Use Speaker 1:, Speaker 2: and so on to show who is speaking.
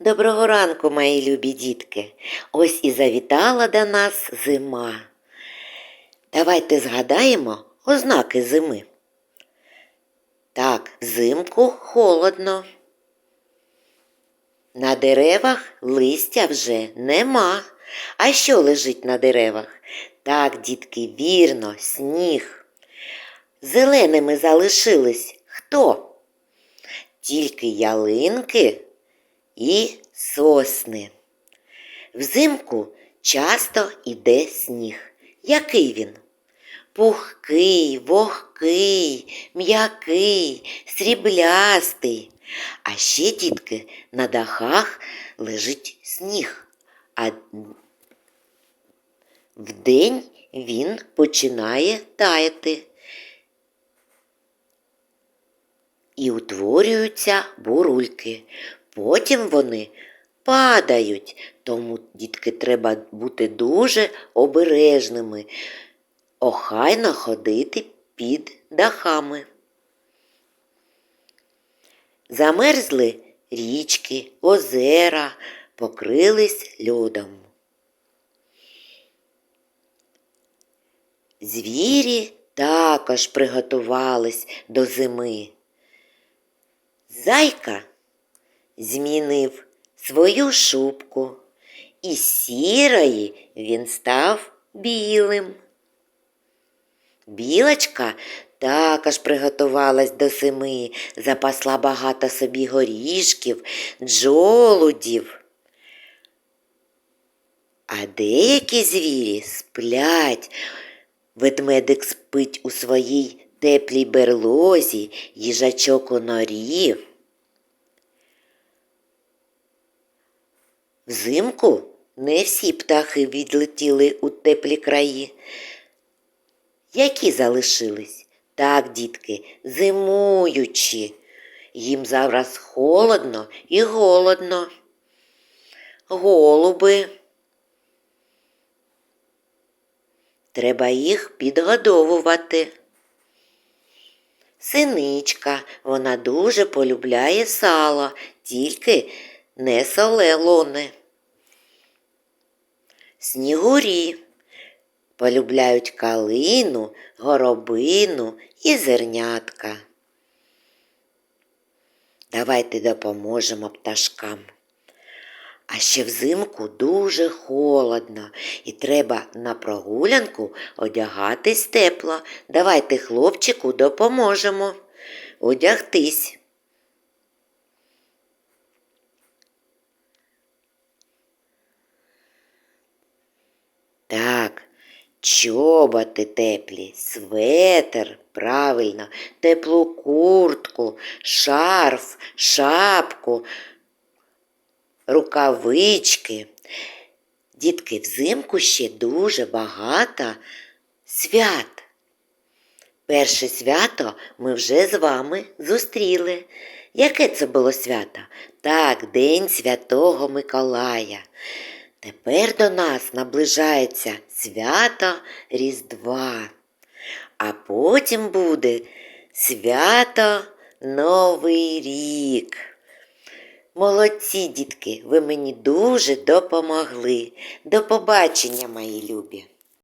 Speaker 1: Доброго ранку, мої любі дітки. Ось і завітала до нас зима. Давайте згадаємо ознаки зими. Так, взимку холодно. На деревах листя вже нема. А що лежить на деревах? Так, дітки, вірно, сніг. Зеленими залишились хто? Тільки ялинки і сосни. Взимку часто іде сніг. Який він? Пухкий, вогкий, м'який, сріблястий. А ще, дітки, на дахах лежить сніг, а вдень він починає таяти. І утворюються бурульки. Потім вони падають, тому, дітки, треба бути дуже обережними, охайно ходити під дахами. Замерзли річки, озера, покрились льодом. Звірі також приготувались до зими. Зайка змінив свою шубку, і сірої він став білим. Білочка також приготувалась до зими, запасла багато собі горішків, джолудів. А деякі звірі сплять. Ведмедик спить у своїй теплій берлозі, їжачок у норі. Взимку не всі птахи відлетіли у теплі краї. Які залишились? Так, дітки, зимуючі. Їм зараз холодно і голодно. Голуби. Треба їх підгодовувати. Синичка, вона дуже полюбляє сало, тільки не солелоне. Снігурі полюбляють калину, горобину і зернятка. Давайте допоможемо пташкам. А ще взимку дуже холодно і треба на прогулянку одягатись тепло. Давайте хлопчику допоможемо одягтись. Так, чоботи теплі, светер, правильно, теплу куртку, шарф, шапку, рукавички. Дітки, взимку ще дуже багато свят. Перше свято ми вже з вами зустріли. Яке це було свято? Так, День Святого Миколая. Тепер до нас наближається свято Різдва, а потім буде свято Новий рік. Молодці, дітки, ви мені дуже допомогли. До побачення, мої любі.